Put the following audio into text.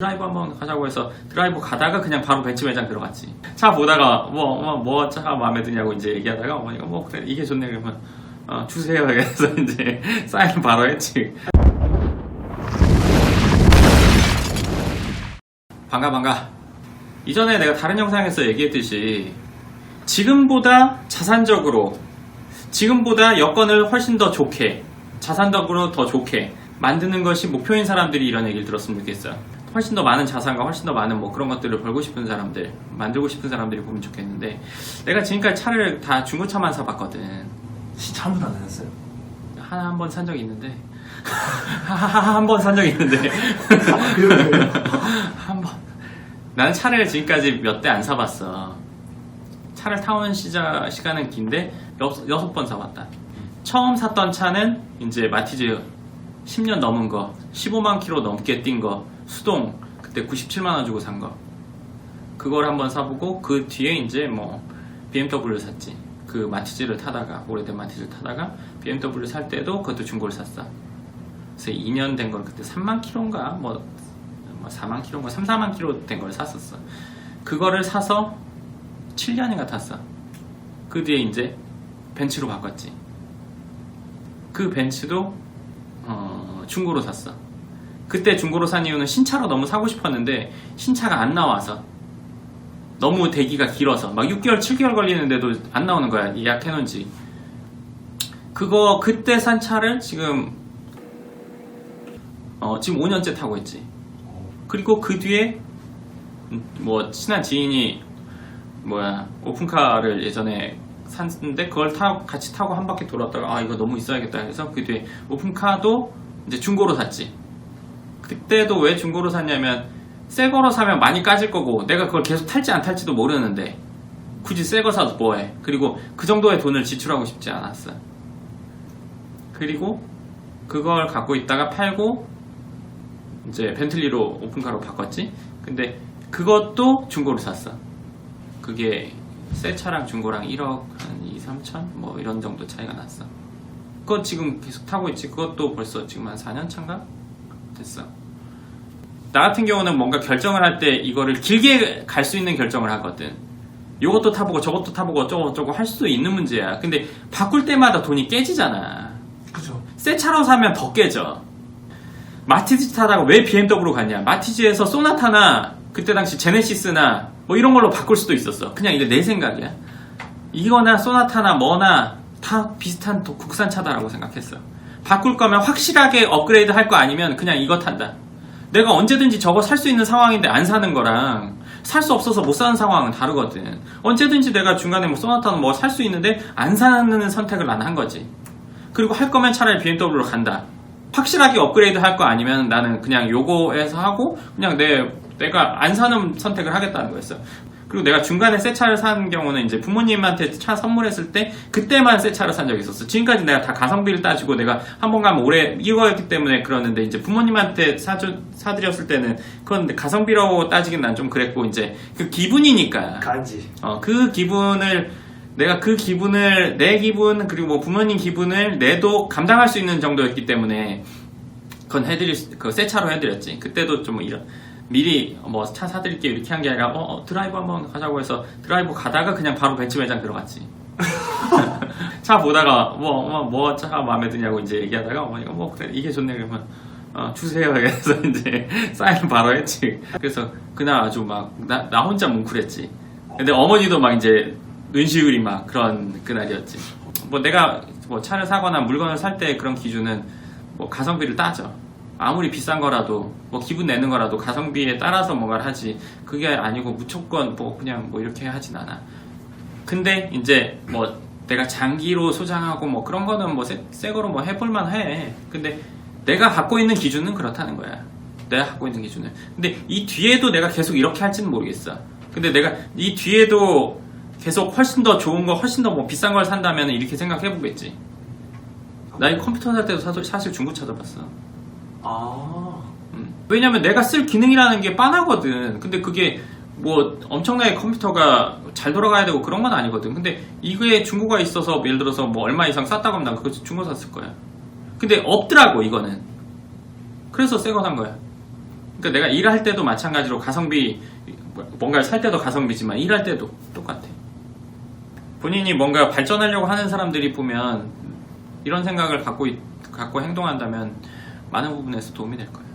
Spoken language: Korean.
드라이브 한번 가자고 해서 드라이브 가다가 그냥 바로 벤츠 매장 들어갔지. 차 보다가 뭐뭐차 마음에 드냐고 이제 얘기하다가 어머니가 뭐 그래 이게 좋네 그러면 어, 주세요 그래서 이제 사인 바로 했지. 반가 반가. 이전에 내가 다른 영상에서 얘기했듯이 지금보다 자산적으로 지금보다 여건을 훨씬 더 좋게 자산적으로 더 좋게 만드는 것이 목표인 사람들이 이런 얘기를 들었으면 좋겠어요. 훨씬 더 많은 자산과 훨씬 더 많은 뭐 그런 것들을 벌고 싶은 사람들, 만들고 싶은 사람들이 보면 좋겠는데 내가 지금까지 차를 다 중고차만 사봤거든. 진짜 한 번도 안 다녔어요. 하나 한 번 산 적이 있는데 한 번 산 적이 있는데? 한 번. 나는 차를 지금까지 몇 대 안 사봤어. 차를 타온 시자, 시간은 긴데 여, 여섯 번 사봤다. 처음 샀던 차는 이제 마티즈 10년 넘은 거, 15만 킬로 넘게 뛴 거, 수동 그때 97만 원 주고 산 거. 그걸 한번 사보고 그 뒤에 이제 뭐 BMW 샀지. 그 마티즈를 타다가 오래된 마티즈를 타다가 BMW 살 때도 그것도 중고를 샀어. 그래서 2년 된 걸 그때 3만 킬로인가 뭐, 뭐 4만 킬로인가 3, 4만 킬로 된 걸 샀었어. 그거를 사서 7년인가 탔어. 그 뒤에 이제 벤츠로 바꿨지. 그 벤츠도 어, 중고로 샀어. 그때 중고로 산 이유는 신차로 너무 사고 싶었는데 신차가 안 나와서 너무 대기가 길어서 막 6개월, 7개월 걸리는데도 안 나오는 거야. 예약해놓은 지. 그거 그때 산 차를 지금 어, 지금 5년째 타고 있지. 그리고 그 뒤에 음, 뭐 친한 지인이 뭐야 오픈카를 예전에 샀는데 그걸 타고 같이 타고 한 바퀴 돌았다가 아 이거 너무 있어야겠다 해서 그 뒤에 오픈카도 이제 중고로 샀지. 그때도 왜 중고로 샀냐면 새 거로 사면 많이 까질 거고 내가 그걸 계속 탈지 안 탈지도 모르는데 굳이 새 거 사서 뭐해. 그리고 그 정도의 돈을 지출하고 싶지 않았어. 그리고 그걸 갖고 있다가 팔고 이제 벤틀리로 오픈카로 바꿨지. 근데 그것도 중고로 샀어. 그게 새 차랑 중고랑 1억 한 2, 3천 뭐 이런 정도 차이가 났어. 그거 지금 계속 타고 있지. 그것도 벌써 지금 한 4년 차인가 됐어. 나 같은 경우는 뭔가 결정을 할 때 이거를 길게 갈 수 있는 결정을 하거든. 요것도 타보고 저것도 타보고 어쩌고 저쩌고 할 수도 있는 문제야. 근데 바꿀 때마다 돈이 깨지잖아. 그죠. 새 차로 사면 더 깨져. 마티즈 타다가 왜 BMW로 갔냐? 마티즈에서 소나타나 그때 당시 제네시스나 뭐 이런 걸로 바꿀 수도 있었어. 그냥 이제 내 생각이야. 이거나 소나타나 뭐나 다 비슷한 도- 국산 차다라고 생각했어. 바꿀 거면 확실하게 업그레이드 할 거 아니면 그냥 이거 탄다. 내가 언제든지 저거 살 수 있는 상황인데 안 사는 거랑 살 수 없어서 못 사는 상황은 다르거든. 언제든지 내가 중간에 뭐 소나타는 뭐 살 수 있는데 안 사는 선택을 난 한 거지. 그리고 할 거면 차라리 BMW로 간다. 확실하게 업그레이드 할 거 아니면 나는 그냥 요거에서 하고 그냥 내 내가 안 사는 선택을 하겠다는 거였어. 그리고 내가 중간에 새 차를 산 경우는 이제 부모님한테 차 선물했을 때 그때만 새 차를 산 적이 있었어. 지금까지 내가 다 가성비를 따지고 내가 한 번 가면 오래 이거였기 때문에 그러는데 이제 부모님한테 사주 사드렸을 때는 그건 가성비라고 따지긴 난 좀 그랬고 이제 그 기분이니까. 간지. 어, 그 기분을 내가 그 기분을 내 기분 그리고 뭐 부모님 기분을 내도 감당할 수 있는 정도였기 때문에 그건 해드릴 그새 차로 해드렸지. 그때도 좀 이런 미리 뭐 차 사드릴게 이렇게 한 게 아니라 어, 어, 드라이브 한번 가자고 해서 드라이브 가다가 그냥 바로 벤츠 매장 들어갔지. 차 보다가 뭐뭐차 마음에 드냐고 이제 얘기하다가 어머니가 뭐 그래 이게 좋네 그러면 어, 주세요 그래서 이제 사인 바로 했지. 그래서 그날 아주 막나 나 혼자 뭉클했지. 근데 어머니도 막 이제 눈시울이 막 그런 그날이었지. 뭐 내가 뭐 차를 사거나 물건을 살 때 그런 기준은 뭐 가성비를 따져. 아무리 비싼 거라도 뭐 기분 내는 거라도 가성비에 따라서 뭔가를 하지. 그게 아니고 무조건 뭐 그냥 뭐 이렇게 하진 않아. 근데 이제 뭐 내가 장기로 소장하고 뭐 그런 거는 뭐 새, 새 거로 뭐 해볼만 해. 근데 내가 갖고 있는 기준은 그렇다는 거야. 내가 갖고 있는 기준은. 근데 이 뒤에도 내가 계속 이렇게 할지는 모르겠어. 근데 내가 이 뒤에도 계속 훨씬 더 좋은 거, 훨씬 더 뭐 비싼 걸 산다면 이렇게 생각해 보겠지. 나 이 컴퓨터 살 때도 사실 중고 찾아봤어. 아. 음. 왜냐면 내가 쓸 기능이라는 게 빤하거든. 근데 그게 뭐 엄청나게 컴퓨터가 잘 돌아가야 되고 그런 건 아니거든. 근데 이거에 중고가 있어서 예를 들어서 뭐 얼마 이상 쌌다고 하면 난 그거 중고 샀을 거야. 근데 없더라고 이거는. 그래서 새 거 산 거야. 그러니까 내가 일할 때도 마찬가지로 가성비 뭔가를 살 때도 가성비지만 일할 때도 똑같아. 본인이 뭔가 발전하려고 하는 사람들이 보면 이런 생각을 갖고 갖고 행동한다면 많은 부분에서 도움이 될 거예요.